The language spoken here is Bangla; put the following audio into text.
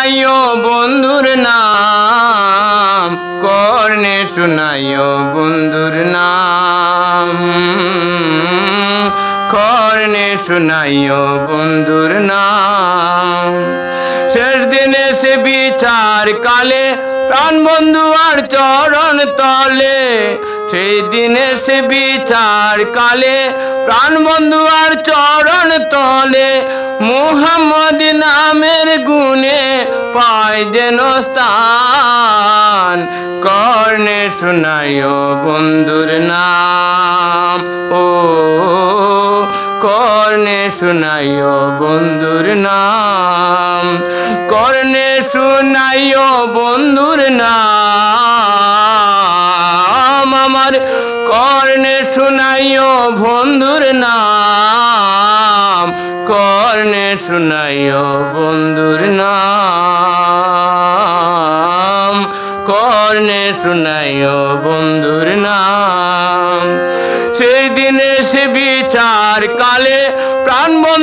শুনাইও বন্ধুর নাম, কর্ণে শুনাইও বন্ধুর নাম। কর্ণে শুনাইও বন্ধুর নাম। শেষ দিনে সে বিচার কালে, প্রাণ বন্ধু আর চরণ তলে। সেই দিনে সে বিচার কালে, প্রাণ বন্ধু আর চরণ তলে। মুহাম্মদ নামের গুণে পায় যেন স্থান। কর্ণে শুনাইও বন্ধুর নাম। ও, কর্ণে শুনাইও বন্ধুর নাম। কর্ণে শুনাইও বন্ধুর নাম। আমার কর্ণে শুনাইও বন্ধুর নাম। কর্ণে শুনাইও বন্ধুর নাম। কর্ণে শুনাইও বন্ধুর নাম। সেই দিনে সে বিচার কালে প্রাণ বন্ধু